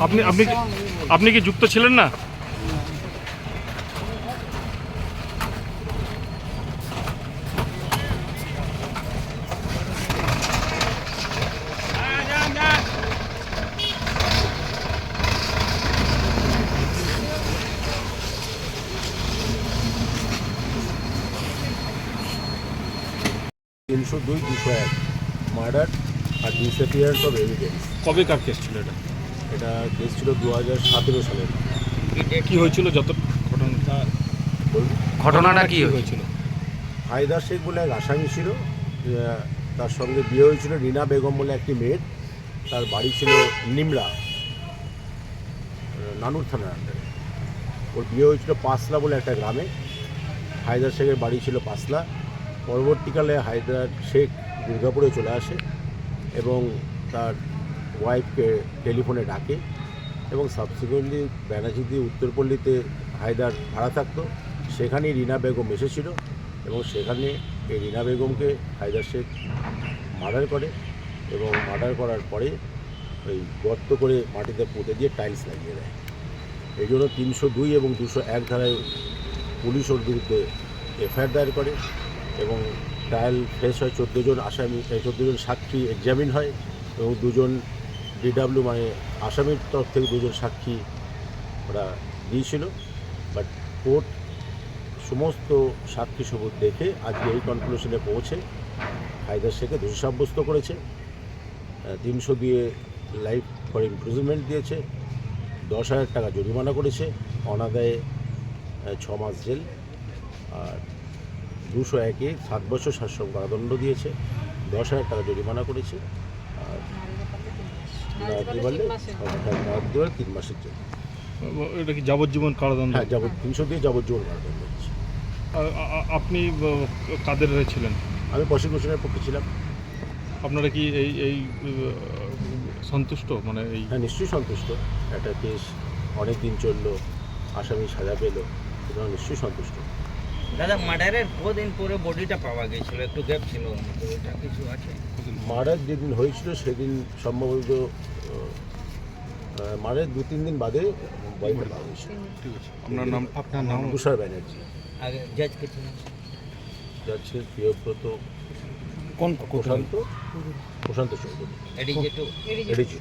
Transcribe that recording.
আপনি আপনি আপনি কি যুক্ত ছিলেন না? তিনশো দুই দুশো এক। মার্ডার আর ডিসঅ্যাপিয়ারেন্স অফ এভিডেন্স কবে কার কেস ছিল এটা? এটা কেস ছিল দু হাজার সতেরো সালের কি হয়েছিল যত ঘটনাটা ঘটনাটা কি হয়েছে হয়েছিল? হায়দার শেখ বলে এক আসামি ছিল তার সঙ্গে বিয়ে হয়েছিল রিনা বেগম বলে একটি মেয়ের তার বাড়ি ছিল নিমরা নানুর থানার আন্ডারে। ওর বিয়ে হয়েছিল পাঁচলা বলে একটা গ্রামে। হায়দার শেখের বাড়ি ছিল পাঁচলা। পরবর্তীকালে হায়দার শেখ দুর্গাপুরে চলে আসে এবং তার ওয়াইফকে টেলিফোনে ডাকে এবং সাবসিকুয়েন্টলি ব্যানার্জিদি উত্তরপল্লীতে হায়দার ভাড়া থাকতো। সেখানেই রিনা বেগম এসেছিল এবং সেখানে এই রিনা বেগমকে হায়দার শেখ মার্ডার করে এবং মার্ডার করার পরে ওই গর্ত করে মাটিতে পুঁতে দিয়ে টাইলস লাগিয়ে দেয়। এই জন্য তিনশো দুই এবং দুশো এক ধারায় পুলিশ ওর বিরুদ্ধে এফআইআর দায়ের করে। এবং ট্রায়াল ফেস হয়, চোদ্দ জন আসামি চোদ্দ জন সাক্ষী এক্সামিন হয় এবং দুজন ডিডাব্লিউ মানে আসামির তরফ থেকে দুজন সাক্ষী ওরা দিয়েছিল। বাট কোর্ট সমস্ত সাক্ষী সবুজ দেখে আজকে এই কনক্লুশনে পৌঁছে। হায়দার শেখে দোষী সাব্যস্ত করেছে। তিনশো দিয়ে লাইফ ফর ইমপ্রুভমেন্ট দিয়েছে। দশ হাজার টাকা জরিমানা করেছে। অনাদায়ে ছ মাস জেল। আর দুশো একে সাত বছর শাসন কারাদণ্ড দিয়েছে দশ হাজার টাকা জরিমানা করেছে আর তিন মাসের জন্য। এটা কি যাবজ্জীবন কারাদণ্ড? হ্যাঁ যাব তিনশো দিয়ে যাবজ্জীবন কারাদণ্ড আ- আপনি কাদের ছিলেন? আমি প্রসিকিউশনের পক্ষে ছিলাম। আপনারা কি এই এই সন্তুষ্ট? মানে এই হ্যাঁ নিশ্চয়ই সন্তুষ্ট। একটা কেস অনেক দিন চলল আসামি সাজা পেল সুতরাং নিশ্চয়ই সন্তুষ্ট। দাদা মার্ডারের কদিন পরে বডিটা পাওয়া গেছিল একটু গ্যাপ ছিল এটা কিছু আছে? মার্ডার যেদিন হয়েছিল সেদিন সম্ভবত মার্ডার দু তিন দিন বাদে বডিটা পাওয়া গেছিল আপনার নাম আপনার নাম? তুষার ব্যানার্জি। আগে জাজ কে ছিল প্রিয়ব্রত কোন Prashanta Prashanta Chowdhury. ADJ two. ADG